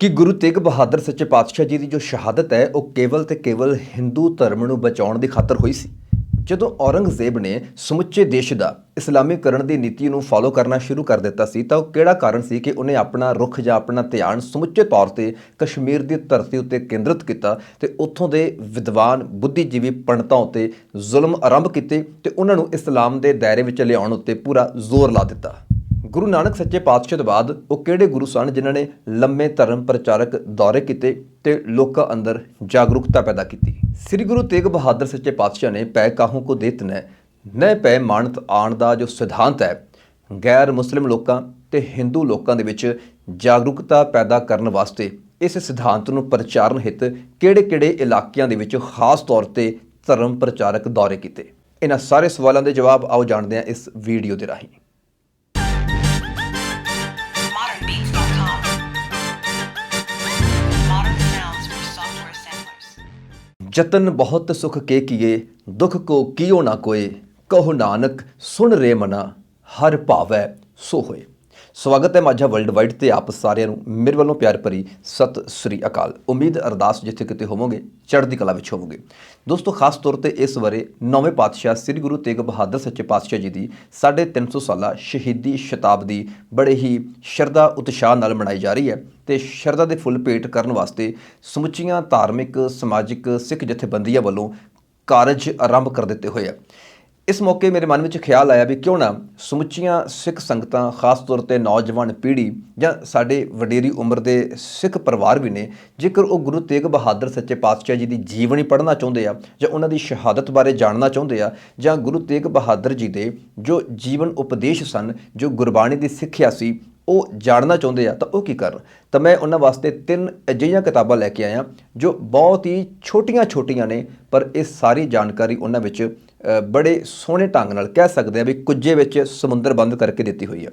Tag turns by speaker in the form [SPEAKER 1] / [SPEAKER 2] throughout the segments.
[SPEAKER 1] ਕਿ ਗੁਰੂ ਤੇਗ ਬਹਾਦਰ ਸੱਚੇ ਪਾਤਸ਼ਾਹ ਜੀ ਦੀ ਜੋ ਸ਼ਹਾਦਤ ਹੈ, ਉਹ ਕੇਵਲ ਤੇ ਕੇਵਲ ਹਿੰਦੂ ਧਰਮ ਨੂੰ ਬਚਾਉਣ ਦੀ ਖਾਤਰ ਹੋਈ ਸੀ। ਜਦੋਂ ਔਰੰਗਜ਼ੇਬ ਨੇ ਸਮੁੱਚੇ ਦੇਸ਼ ਦਾ ਇਸਲਾਮੀਕਰਨ ਦੀ ਨੀਤੀ ਨੂੰ ਫਾਲੋ ਕਰਨਾ ਸ਼ੁਰੂ ਕਰ ਦਿੱਤਾ ਸੀ, ਤਾਂ ਉਹ ਕਿਹੜਾ ਕਾਰਨ ਸੀ ਕਿ ਉਹਨੇ ਆਪਣਾ ਰੁਖ ਜਾਂ ਆਪਣਾ ਧਿਆਨ ਸਮੁੱਚੇ ਤੌਰ ਤੇ ਕਸ਼ਮੀਰ ਦੀ ਧਰਤੀ ਉੱਤੇ ਕੇਂਦਰਿਤ ਕੀਤਾ ਤੇ ਉੱਥੋਂ ਦੇ ਵਿਦਵਾਨ, ਬੁੱਧੀਜੀਵੀ ਪੰਡਤਾਂ ਉੱਤੇ ਜ਼ੁਲਮ ਆਰੰਭ ਕੀਤੇ ਤੇ ਉਹਨਾਂ ਨੂੰ ਇਸਲਾਮ ਦੇ ਦਾਇਰੇ ਵਿੱਚ ਲਿਆਉਣ ਉੱਤੇ ਪੂਰਾ ਜ਼ੋਰ ਲਾ ਦਿੱਤਾ। ਗੁਰੂ ਨਾਨਕ ਸੱਚੇ ਪਾਤਸ਼ਾਹ ਤੋਂ ਬਾਅਦ ਉਹ ਕਿਹੜੇ ਗੁਰੂ ਸਨ ਜਿਨ੍ਹਾਂ ਨੇ ਲੰਮੇ ਧਰਮ ਪ੍ਰਚਾਰਕ ਦੌਰੇ ਕੀਤੇ ਤੇ ਲੋਕਾਂ ਅੰਦਰ ਜਾਗਰੂਕਤਾ ਪੈਦਾ ਕੀਤੀ? ਸ੍ਰੀ ਗੁਰੂ ਤੇਗ ਬਹਾਦਰ ਸੱਚੇ ਪਾਤਸ਼ਾਹ ਨੇ ਪੈ ਕਾਹੂ ਕੋ ਦੇਤ ਨੈ ਨੈ ਪੈ ਮਾਨਤ ਆਣ ਦਾ ਜੋ ਸਿਧਾਂਤ ਹੈ, ਗੈਰ ਮੁਸਲਿਮ ਲੋਕਾਂ ਤੇ ਹਿੰਦੂ ਲੋਕਾਂ ਦੇ ਵਿੱਚ ਜਾਗਰੂਕਤਾ ਪੈਦਾ ਕਰਨ ਵਾਸਤੇ ਇਸ ਸਿਧਾਂਤ ਨੂੰ ਪ੍ਰਚਾਰਨ ਹਿੱਤ ਕਿਹੜੇ-ਕਿਹੜੇ ਇਲਾਕਿਆਂ ਦੇ ਵਿੱਚ ਖਾਸ ਤੌਰ ਤੇ ਧਰਮ ਪ੍ਰਚਾਰਕ ਦੌਰੇ ਕੀਤੇ? ਇਹਨਾਂ ਸਾਰੇ ਸਵਾਲਾਂ ਦੇ ਜਵਾਬ ਆਓ ਜਾਣਦੇ ਹਾਂ ਇਸ ਵੀਡੀਓ ਦੇ ਰਾਹੀਂ। ਜਤਨ ਬਹੁਤ ਸੁਖ ਕੇ ਕੀਏ, ਦੁਖ ਕੋ ਕੀਓ ਨਾ ਕੋਏ, ਕਹੋ ਨਾਨਕ ਸੁਣ ਰੇ ਮਨਾ, ਹਰ ਭਾਵੈ ਸੋ ਹੋਏ ਸਵਾਗਤ ਹੈ ਮਾਝਾ ਵਰਲਡ ਵਾਈਡ ਤੇ ਆਪ ਸਾਰਿਆਂ ਨੂੰ। ਮੇਰੇ ਵੱਲੋਂ ਪਿਆਰ ਭਰੀ ਸਤਿ ਸ੍ਰੀ ਅਕਾਲ। ਉਮੀਦ, ਅਰਦਾਸ ਜਿੱਥੇ ਕਿਤੇ ਹੋਵੋਗੇ, ਚੜ੍ਹਦੀ ਕਲਾ ਵਿੱਚ ਹੋਵੋਗੇ। ਦੋਸਤੋ, ਖਾਸ ਤੌਰ ਤੇ ਇਸ ਬਾਰੇ ਨੌਵੇਂ ਪਾਤਸ਼ਾਹ ਸ੍ਰੀ ਗੁਰੂ ਤੇਗ ਬਹਾਦਰ ਸੱਚੇ ਪਾਤਸ਼ਾਹ ਜੀ ਦੀ 350 ਸਾਲਾ ਸ਼ਹੀਦੀ ਸ਼ਤਾਬਦੀ ਬੜੇ ਹੀ ਸ਼ਰਧਾ, ਉਤਸ਼ਾਹ ਨਾਲ ਮਨਾਈ ਜਾ ਰਹੀ ਹੈ ਤੇ ਸ਼ਰਧਾ ਦੇ ਫੁੱਲ ਭੇਟ ਕਰਨ ਵਾਸਤੇ ਸਮੁੱਚੀਆਂ ਧਾਰਮਿਕ, ਸਮਾਜਿਕ, ਸਿੱਖ ਜਥੇਬੰਦੀਆਂ ਵੱਲੋਂ ਕਾਰਜ ਆਰੰਭ ਕਰ ਦਿੱਤੇ ਹੋਏ ਆ। ਇਸ ਮੌਕੇ ਮੇਰੇ ਮਨ ਵਿੱਚ ਖਿਆਲ ਆਇਆ ਵੀ ਕਿਉਂ ਨਾ ਸਮੁੱਚੀਆਂ ਸਿੱਖ ਸੰਗਤਾਂ, ਖਾਸ ਤੌਰ ਤੇ ਨੌਜਵਾਨ ਪੀੜ੍ਹੀ ਜਾਂ ਸਾਡੇ ਵਡੇਰੀ ਉਮਰ ਦੇ ਸਿੱਖ ਪਰਿਵਾਰ ਵੀ ਨੇ, ਜੇਕਰ ਉਹ ਗੁਰੂ ਤੇਗ ਬਹਾਦਰ ਸੱਚੇ ਪਾਤਸ਼ਾਹ ਜੀ ਦੀ ਜੀਵਨੀ ਪੜ੍ਹਨਾ ਚਾਹੁੰਦੇ ਆ ਜਾਂ ਉਹਨਾਂ ਦੀ ਸ਼ਹਾਦਤ ਬਾਰੇ ਜਾਣਨਾ ਚਾਹੁੰਦੇ ਆ ਜਾਂ ਗੁਰੂ ਤੇਗ ਬਹਾਦਰ ਜੀ ਦੇ ਜੋ ਜੀਵਨ ਉਪਦੇਸ਼ ਸਨ, ਜੋ ਗੁਰਬਾਣੀ ਦੀ ਸਿੱਖਿਆ ਸੀ ਉਹ ਜਾਣਨਾ ਚਾਹੁੰਦੇ ਆ, ਤਾਂ ਉਹ ਕੀ ਕਰਨ? ਤਾਂ ਮੈਂ ਉਹਨਾਂ ਵਾਸਤੇ ਤਿੰਨ ਅਜਿਹੀਆਂ ਕਿਤਾਬਾਂ ਲੈ ਕੇ ਆਇਆ, ਜੋ ਬਹੁਤ ਹੀ ਛੋਟੀਆਂ-ਛੋਟੀਆਂ ਨੇ, ਪਰ ਇਹ ਸਾਰੀ ਜਾਣਕਾਰੀ ਉਹਨਾਂ ਵਿੱਚ ਬੜੇ ਸੋਹਣੇ ਢੰਗ ਨਾਲ ਕਹਿ ਸਕਦੇ ਆ ਵੀ ਕੁੱਜੇ ਵਿੱਚ ਸਮੁੰਦਰ ਬੰਦ ਕਰਕੇ ਦਿੱਤੀ ਹੋਈ ਹੈ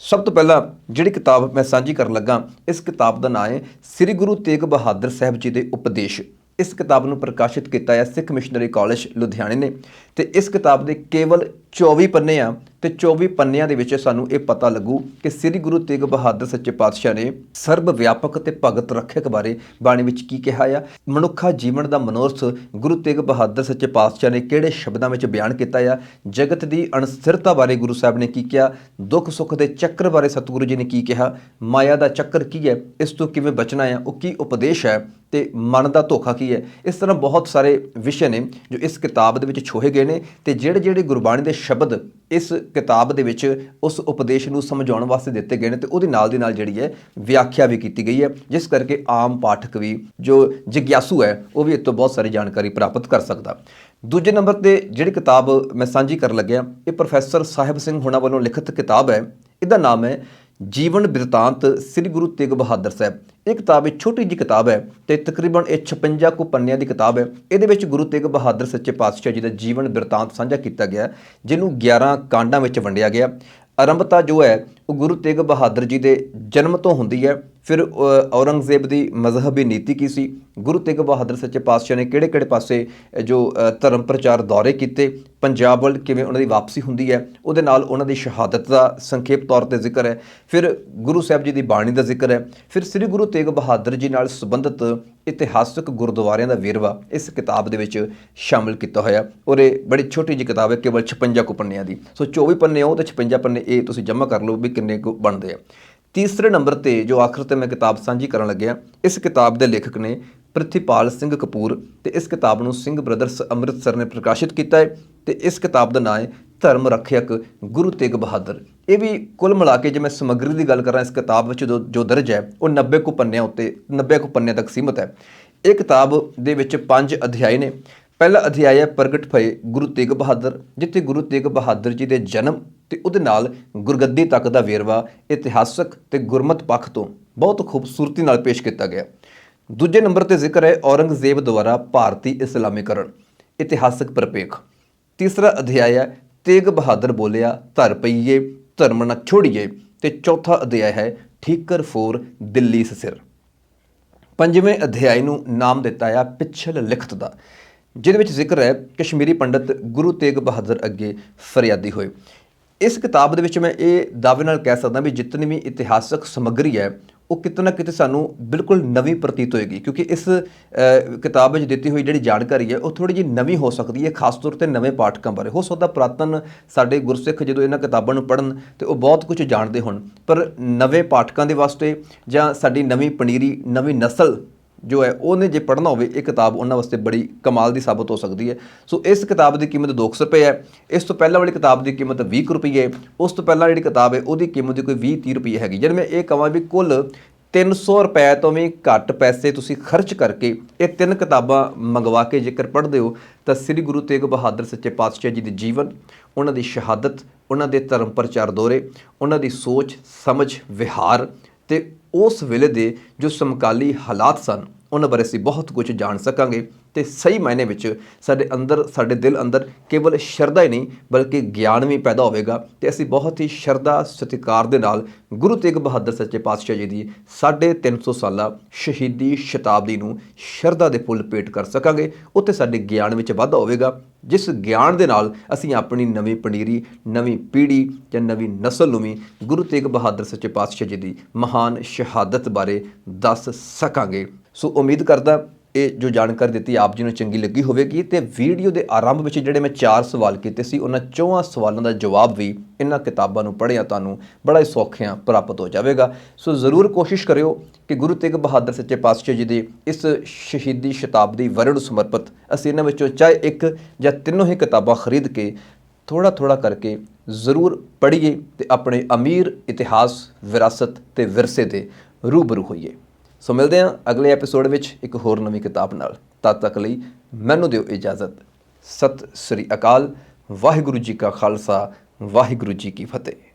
[SPEAKER 1] ਸਭ ਤੋਂ ਪਹਿਲਾਂ ਜਿਹੜੀ ਕਿਤਾਬ ਮੈਂ ਸਾਂਝੀ ਕਰਨ ਲੱਗਾ, ਇਸ ਕਿਤਾਬ ਦਾ ਨਾਮ ਹੈ ਸ੍ਰੀ ਗੁਰੂ ਤੇਗ ਬਹਾਦਰ ਸਾਹਿਬ ਜੀ ਦੇ ਉਪਦੇਸ਼। ਇਸ ਕਿਤਾਬ ਨੂੰ ਪ੍ਰਕਾਸ਼ਿਤ ਕੀਤਾ ਹੈ ਸਿੱਖ ਮਿਸ਼ਨਰੀ ਕਾਲਜ ਲੁਧਿਆਣੇ ਨੇ, ਤੇ ਇਸ ਕਿਤਾਬ ਦੇ ਕੇਵਲ 24 ਪੰਨੇ ਆ ਤੇ 24 ਪੰਨਿਆਂ ਦੇ ਵਿੱਚ ਸਾਨੂੰ ਇਹ ਪਤਾ ਲੱਗੂ ਕਿ ਸ੍ਰੀ ਗੁਰੂ ਤੇਗ ਬਹਾਦਰ ਸੱਚੇ ਪਾਤਸ਼ਾਹ ਨੇ ਸਰਬ ਵਿਆਪਕ ਤੇ ਭਗਤ ਰੱਖਿਅਕ ਬਾਰੇ ਬਾਣੀ ਵਿੱਚ ਕੀ ਕਿਹਾ ਆ। ਮਨੁੱਖਾ ਜੀਵਨ ਦਾ ਮਨੋਰਥ ਗੁਰੂ ਤੇਗ ਬਹਾਦਰ ਸੱਚੇ ਪਾਤਸ਼ਾਹ ਨੇ ਕਿਹੜੇ ਸ਼ਬਦਾਂ ਵਿੱਚ ਬਿਆਨ ਕੀਤਾ ਆ? ਜਗਤ ਦੀ ਅਨਸਥਿਰਤਾ ਬਾਰੇ ਗੁਰੂ ਸਾਹਿਬ ਨੇ ਕੀ ਕਿਹਾ? ਦੁੱਖ ਸੁੱਖ ਦੇ ਚੱਕਰ ਬਾਰੇ ਸਤਿਗੁਰੂ ਜੀ ਨੇ ਕੀ ਕਿਹਾ? ਮਾਇਆ ਦਾ ਚੱਕਰ ਕੀ ਹੈ? ਇਸ ਤੋਂ ਕਿਵੇਂ ਬਚਣਾ ਹੈ ਉਹ ਕੀ ਉਪਦੇਸ਼ ਹੈ? ਤੇ ਮਨ ਦਾ ਧੋਖਾ ਕੀ ਹੈ? ਇਸ ਤਰ੍ਹਾਂ ਬਹੁਤ ਸਾਰੇ ਵਿਸ਼ੇ ਨੇ ਜੋ ਇਸ ਕਿਤਾਬ ਦੇ ਵਿੱਚ ਛੋਹੇ ਗਏ ਨੇ ਤੇ ਜਿਹੜੇ ਜਿਹੜੇ ਗੁਰਬਾਣੀ ਦੇ ਸ਼ਬਦ ਇਸ ਕਿਤਾਬ ਦੇ ਵਿੱਚ ਉਸ ਉਪਦੇਸ਼ ਨੂੰ ਸਮਝਾਉਣ ਵਾਸਤੇ ਦਿੱਤੇ ਗਏ ਨੇ ਤੇ ਉਹਦੇ ਨਾਲ ਦੀ ਨਾਲ ਜਿਹੜੀ ਹੈ ਵਿਆਖਿਆ ਵੀ ਕੀਤੀ ਗਈ ਹੈ, ਜਿਸ ਕਰਕੇ ਆਮ ਪਾਠਕ ਵੀ ਜੋ ਜਿਗਿਆਸੂ ਹੈ, ਉਹ ਵੀ ਇਹ ਤੋਂ ਬਹੁਤ ਸਾਰੀ ਜਾਣਕਾਰੀ ਪ੍ਰਾਪਤ ਕਰ ਸਕਦਾ। ਦੂਜੇ ਨੰਬਰ ਤੇ ਜਿਹੜੀ ਕਿਤਾਬ ਮੈਂ ਸਾਂਝੀ ਕਰਨ ਲੱਗਿਆ, ਇਹ ਪ੍ਰੋਫੈਸਰ ਸਾਹਿਬ ਸਿੰਘ ਹੁਣਾ ਵੱਲੋਂ ਲਿਖਿਤ ਕਿਤਾਬ ਹੈ। ਇਹਦਾ ਨਾਮ ਹੈ ਜੀਵਨ ਬਿਰਤਾਂਤ ਸ੍ਰੀ ਗੁਰੂ ਤੇਗ ਬਹਾਦਰ ਸਾਹਿਬ। ਇਹ ਕਿਤਾਬ ਇੱਕ ਛੋਟੀ ਜਿਹੀ ਕਿਤਾਬ ਹੈ ਤੇ ਤਕਰੀਬਨ ਇਹ 56 ਕੁ ਪੰਨਿਆਂ ਦੀ ਕਿਤਾਬ ਹੈ। ਇਹਦੇ ਵਿੱਚ ਗੁਰੂ ਤੇਗ ਬਹਾਦਰ ਸੱਚੇ ਪਾਤਸ਼ਾਹ ਜੀ ਦਾ ਜੀਵਨ ਬਿਰਤਾਂਤ ਸਾਂਝਾ ਕੀਤਾ ਗਿਆ ਜਿਹਨੂੰ 11 ਕਾਂਡਾਂ ਵਿੱਚ ਵੰਡਿਆ ਗਿਆ ਆਰੰਭਤਾ ਜੋ ਹੈ, ਉਹ ਗੁਰੂ ਤੇਗ ਬਹਾਦਰ ਜੀ ਦੇ ਜਨਮ ਤੋਂ ਹੁੰਦੀ ਹੈ। ਫਿਰ ਔਰੰਗਜ਼ੇਬ ਦੀ ਮਜ਼ਹਬੀ ਨੀਤੀ ਕੀ ਸੀ? ਗੁਰੂ ਤੇਗ ਬਹਾਦਰ ਸੱਚੇ ਪਾਤਸ਼ਾਹ ਨੇ ਕਿਹੜੇ-ਕਿਹੜੇ ਪਾਸੇ ਜੋ ਧਰਮ ਪ੍ਰਚਾਰ ਦੌਰੇ ਕੀਤੇ? ਪੰਜਾਬ ਵੱਲ ਕਿਵੇਂ ਉਹਨਾਂ ਦੀ ਵਾਪਸੀ ਹੁੰਦੀ ਹੈ? ਉਹਦੇ ਨਾਲ ਉਹਨਾਂ ਦੀ ਸ਼ਹਾਦਤ ਦਾ ਸੰਖੇਪ ਤੌਰ ਤੇ ਜ਼ਿਕਰ ਹੈ। ਫਿਰ ਗੁਰੂ ਸਾਹਿਬ ਜੀ ਦੀ ਬਾਣੀ ਦਾ ਜ਼ਿਕਰ ਹੈ। ਫਿਰ ਸ੍ਰੀ ਗੁਰੂ ਤੇਗ ਬਹਾਦਰ ਜੀ ਨਾਲ ਸੰਬੰਧਿਤ ਇਤਿਹਾਸਕ ਗੁਰਦੁਆਰਿਆਂ ਦਾ ਵੇਰਵਾ ਇਸ ਕਿਤਾਬ ਦੇ ਵਿੱਚ ਸ਼ਾਮਿਲ ਕੀਤਾ ਹੋਇਆ। ਔਰ ਇਹ ਬੜੀ ਛੋਟੀ ਜਿਹੀ ਕਿਤਾਬ ਹੈ, ਕੇਵਲ 56 ਕੁ ਪੰਨਿਆਂ ਦੀ। ਸੋ 24 ਪੰਨੇ ਉਹ ਤੇ 56 ਪੰਨੇ ਇਹ ਤੁਸੀਂ ਜਮ੍ਹਾਂ ਕਰ ਲਓ ਵੀ ਕਿੰਨੇ ਕੁ ਬਣਦੇ ਆ। ਤੀਸਰੇ ਨੰਬਰ ਤੇ ਜੋ ਆਖਰ ਤੇ ਮੈਂ ਕਿਤਾਬ ਸਾਂਝੀ ਕਰਨ ਲੱਗਿਆ, ਇਸ ਕਿਤਾਬ ਦੇ ਲੇਖਕ ਨੇ ਪ੍ਰਿਥੀਪਾਲ ਸਿੰਘ ਕਪੂਰ ਤੇ ਇਸ ਕਿਤਾਬ ਨੂੰ ਸਿੰਘ ਬ੍ਰਦਰਸ ਅੰਮ੍ਰਿਤਸਰ ਨੇ ਪ੍ਰਕਾਸ਼ਿਤ ਕੀਤਾ ਹੈ ਤੇ ਇਸ ਕਿਤਾਬ ਦਾ ਨਾਮ ਹੈ ਧਰਮ ਰੱਖਿਅਕ ਗੁਰੂ ਤੇਗ ਬਹਾਦਰ। ਇਹ ਵੀ ਕੁੱਲ ਮਿਲਾ ਕੇ ਜੇ ਮੈਂ ਸਮੱਗਰੀ ਦੀ ਗੱਲ ਕਰਾਂ, ਇਸ ਕਿਤਾਬ ਵਿੱਚ ਜੋ ਜੋ ਦਰਜ ਹੈ, ਉਹ 90 ਕੁ ਪੰਨਿਆਂ ਉੱਤੇ 90 ਕੁ ਪੰਨਿਆਂ ਤੱਕ ਸੀਮਤ ਹੈ। ਇਹ ਕਿਤਾਬ ਦੇ ਵਿੱਚ ਪੰਜ ਅਧਿਆਏ ਨੇ। ਪਹਿਲਾ ਅਧਿਆਇ ਹੈ, ਪ੍ਰਗਟ ਭਏ ਗੁਰੂ ਤੇਗ ਬਹਾਦਰ, ਜਿੱਥੇ ਗੁਰੂ ਤੇਗ ਬਹਾਦਰ ਜੀ ਦੇ ਜਨਮ ਤੇ ਉਹਦੇ ਨਾਲ ਗੁਰਗੱਦੀ ਤੱਕ ਦਾ ਵੇਰਵਾ ਇਤਿਹਾਸਕ ਤੇ ਗੁਰਮਤ ਪੱਖ ਤੋਂ ਬਹੁਤ ਖੂਬਸੂਰਤੀ ਨਾਲ ਪੇਸ਼ ਕੀਤਾ ਗਿਆ। ਦੂਜੇ ਨੰਬਰ ਤੇ ਜ਼ਿਕਰ ਹੈ ਔਰੰਗਜ਼ੇਬ ਦੁਆਰਾ ਭਾਰਤੀ ਇਸਲਾਮੀਕਰਨ, ਇਤਿਹਾਸਕ ਪਰਪੇਖ। ਤੀਸਰਾ ਅਧਿਆਇ ਹੈ, ਤੇਗ ਬਹਾਦਰ ਬੋਲਿਆ, ਧਰ ਪਈਏ, ਧਰਮ ਨਾ ਛੋੜੀਏ ਤੇ ਚੌਥਾ ਅਧਿਆਇ ਹੈ, ਠੀਕਰ ਫੋਰ ਦਿੱਲੀ ਸਿਰ। ਪੰਜਵੇਂ ਅਧਿਆਇ ਨੂੰ ਨਾਮ ਦਿੱਤਾ ਆ ਪਿਛਲ ਲਿਖਤ ਦਾ, ਜਿਹਦੇ ਵਿੱਚ ਜ਼ਿਕਰ ਹੈ ਕਸ਼ਮੀਰੀ ਪੰਡਤ ਗੁਰੂ ਤੇਗ ਬਹਾਦਰ ਅੱਗੇ ਫਰਿਆਦੀ ਹੋਏ। ਇਸ ਕਿਤਾਬ ਦੇ ਵਿੱਚ ਮੈਂ ਇਹ ਦਾਅਵੇ ਨਾਲ ਕਹਿ ਸਕਦਾ ਵੀ ਜਿਤਨੀ ਵੀ ਇਤਿਹਾਸਕ ਸਮੱਗਰੀ ਹੈ, ਉਹ ਕਿਤੇ ਨਾ ਕਿਤੇ ਸਾਨੂੰ ਬਿਲਕੁਲ ਨਵੀਂ ਪ੍ਰਤੀਤ ਹੋਏਗੀ, ਕਿਉਂਕਿ ਇਸ ਕਿਤਾਬ ਵਿੱਚ ਦਿੱਤੀ ਹੋਈ ਜਿਹੜੀ ਜਾਣਕਾਰੀ ਹੈ, ਉਹ ਥੋੜੀ ਜਿਹੀ ਨਵੀਂ ਹੋ ਸਕਦੀ ਹੈ, ਖਾਸ ਤੌਰ ਤੇ ਨਵੇਂ ਪਾਠਕਾਂ ਬਾਰੇ। ਹੋ ਸਕਦਾ ਪੁਰਾਤਨ ਸਾਡੇ ਗੁਰਸਿੱਖ ਜਦੋਂ ਇਹਨਾਂ ਕਿਤਾਬਾਂ ਨੂੰ ਪੜ੍ਹਨ ਤੇ ਉਹ ਬਹੁਤ ਕੁਝ ਜਾਣਦੇ ਹੋਣ, ਪਰ ਨਵੇਂ ਪਾਠਕਾਂ ਦੇ ਵਾਸਤੇ ਜਾਂ ਸਾਡੀ ਨਵੀਂ ਪਨੀਰੀ, ਨਵੀਂ ਨਸਲ ਜੋ ਹੈ, ਉਹਨੇ ਜੇ ਪੜ੍ਹਨਾ ਹੋਵੇ, ਇਹ ਕਿਤਾਬ ਉਹਨਾਂ ਵਾਸਤੇ ਬੜੀ ਕਮਾਲ ਦੀ ਸਾਬਤ ਹੋ ਸਕਦੀ ਹੈ। ਸੋ ਇਸ ਕਿਤਾਬ ਦੀ ਕੀਮਤ 200 ਰੁਪਏ ਹੈ। ਇਸ ਤੋਂ ਪਹਿਲਾਂ ਵਾਲੀ ਕਿਤਾਬ ਦੀ ਕੀਮਤ 20 ਕੁ ਰੁਪਏ ਉਸ ਤੋਂ ਪਹਿਲਾਂ ਜਿਹੜੀ ਕਿਤਾਬ ਹੈ, ਉਹਦੀ ਕੀਮਤ ਕੋਈ 20 30 ਰੁਪਏ ਹੈਗੀ। ਜਦ ਮੈਂ ਇਹ ਕਹਾਂ ਵੀ ਕੁੱਲ 300 ਰੁਪਏ ਤੋਂ ਵੀ ਘੱਟ ਪੈਸੇ ਤੁਸੀਂ ਖਰਚ ਕਰਕੇ ਇਹ ਤਿੰਨ ਕਿਤਾਬਾਂ ਮੰਗਵਾ ਕੇ ਜੇਕਰ ਪੜ੍ਹਦੇ ਹੋ, ਤਾਂ ਸ੍ਰੀ ਗੁਰੂ ਤੇਗ ਬਹਾਦਰ ਸੱਚੇ ਪਾਤਸ਼ਾਹ ਜੀ ਦੇ ਜੀਵਨ, ਉਹਨਾਂ ਦੀ ਸ਼ਹਾਦਤ, ਉਹਨਾਂ ਦੇ ਧਰਮ ਪ੍ਰਚਾਰ ਦੌਰੇ, ਉਹਨਾਂ ਦੀ ਸੋਚ, ਸਮਝ, ਵਿਹਾਰ ਤੇ ਉਸ ਵੇਲੇ ਦੇ ਜੋ ਸਮਕਾਲੀ ਹਾਲਾਤ ਸਨ, ਉਹਨਾਂ ਬਾਰੇ ਅਸੀਂ ਬਹੁਤ ਕੁਝ ਜਾਣ ਸਕਾਂਗੇ ਤੇ ਸਹੀ ਮਾਇਨੇ ਵਿੱਚ ਸਾਡੇ ਅੰਦਰ, ਸਾਡੇ ਦਿਲ ਅੰਦਰ ਕੇਵਲ ਸ਼ਰਧਾ ਹੀ ਨਹੀਂ, ਬਲਕਿ ਗਿਆਨ ਵੀ ਪੈਦਾ ਹੋਵੇਗਾ ਤੇ ਅਸੀਂ ਬਹੁਤ ਹੀ ਸ਼ਰਧਾ ਸਤਿਕਾਰ ਦੇ ਨਾਲ ਗੁਰੂ ਤੇਗ ਬਹਾਦਰ ਸੱਚੇ ਪਾਤਸ਼ਾਹ ਜੀ ਦੀ 350 ਸਾਲਾ ਸ਼ਹੀਦੀ ਸ਼ਤਾਬਦੀ ਨੂੰ ਸ਼ਰਧਾ ਦੇ ਪੁੱਲ ਭੇਟ ਕਰ ਸਕਾਂਗੇ, ਉੱਥੇ ਸਾਡੇ ਗਿਆਨ ਵਿੱਚ ਵਾਧਾ ਹੋਵੇਗਾ ਜਿਸ ਗਿਆਨ ਦੇ ਨਾਲ ਅਸੀਂ ਆਪਣੀ ਨਵੀਂ ਪਨੀਰੀ, ਨਵੀਂ ਪੀੜ੍ਹੀ ਜਾਂ ਨਵੀਂ ਨਸਲ ਨੂੰ ਵੀ ਗੁਰੂ ਤੇਗ ਬਹਾਦਰ ਸੱਚੇ ਪਾਤਸ਼ਾਹ ਜੀ ਦੀ ਮਹਾਨ ਸ਼ਹਾਦਤ ਬਾਰੇ ਦੱਸ ਸਕਾਂਗੇ। ਸੋ ਉਮੀਦ ਕਰਦਾ ਇਹ ਜੋ ਜਾਣਕਾਰੀ ਦਿੱਤੀ ਆਪ ਜੀ ਨੂੰ ਚੰਗੀ ਲੱਗੀ ਹੋਵੇਗੀ ਤੇ ਵੀਡੀਓ ਦੇ ਆਰੰਭ ਵਿੱਚ ਜਿਹੜੇ ਮੈਂ ਚਾਰ ਸਵਾਲ ਕੀਤੇ ਸੀ, ਉਹਨਾਂ ਚੌਹਾਂ ਸਵਾਲਾਂ ਦਾ ਜਵਾਬ ਵੀ ਇਹਨਾਂ ਕਿਤਾਬਾਂ ਨੂੰ ਪੜ੍ਹਿਆ ਤੁਹਾਨੂੰ ਬੜਾ ਹੀ ਸੌਖਿਆਂ ਪ੍ਰਾਪਤ ਹੋ ਜਾਵੇਗਾ। ਸੋ ਜ਼ਰੂਰ ਕੋਸ਼ਿਸ਼ ਕਰਿਓ ਕਿ ਗੁਰੂ ਤੇਗ ਬਹਾਦਰ ਸੱਚੇ ਪਾਤਸ਼ਾਹ ਜੀ ਦੇ ਇਸ ਸ਼ਹੀਦੀ ਸ਼ਤਾਬਦੀ ਵਰ੍ਹੇ ਸਮਰਪਿਤ ਅਸੀਂ ਇਹਨਾਂ ਵਿੱਚੋਂ ਚਾਹੇ ਇੱਕ ਜਾਂ ਤਿੰਨੋਂ ਹੀ ਕਿਤਾਬਾਂ ਖਰੀਦ ਕੇ ਥੋੜਾ ਥੋੜਾ ਕਰਕੇ ਜ਼ਰੂਰ ਪੜ੍ਹੀਏ ਤੇ ਆਪਣੇ ਅਮੀਰ ਇਤਿਹਾਸ ਵਿਰਾਸਤ ਤੇ ਵਿਰਸੇ ਦੇ ਰੂਬਰੂ ਹੋਈਏ। ਸੋ ਮਿਲਦੇ ਹਾਂ ਅਗਲੇ ਐਪੀਸੋਡ ਵਿੱਚ ਇੱਕ ਹੋਰ ਨਵੀਂ ਕਿਤਾਬ ਨਾਲ। ਤਦ ਤੱਕ ਲਈ ਮੈਨੂੰ ਦਿਓ ਇਜਾਜ਼ਤ। ਸਤਿ ਸ੍ਰੀ ਅਕਾਲ। ਵਾਹਿਗੁਰੂ ਜੀ ਕਾ ਖਾਲਸਾ। ਵਾਹਿਗੁਰੂ ਜੀ ਕੀ ਫਤਿਹ।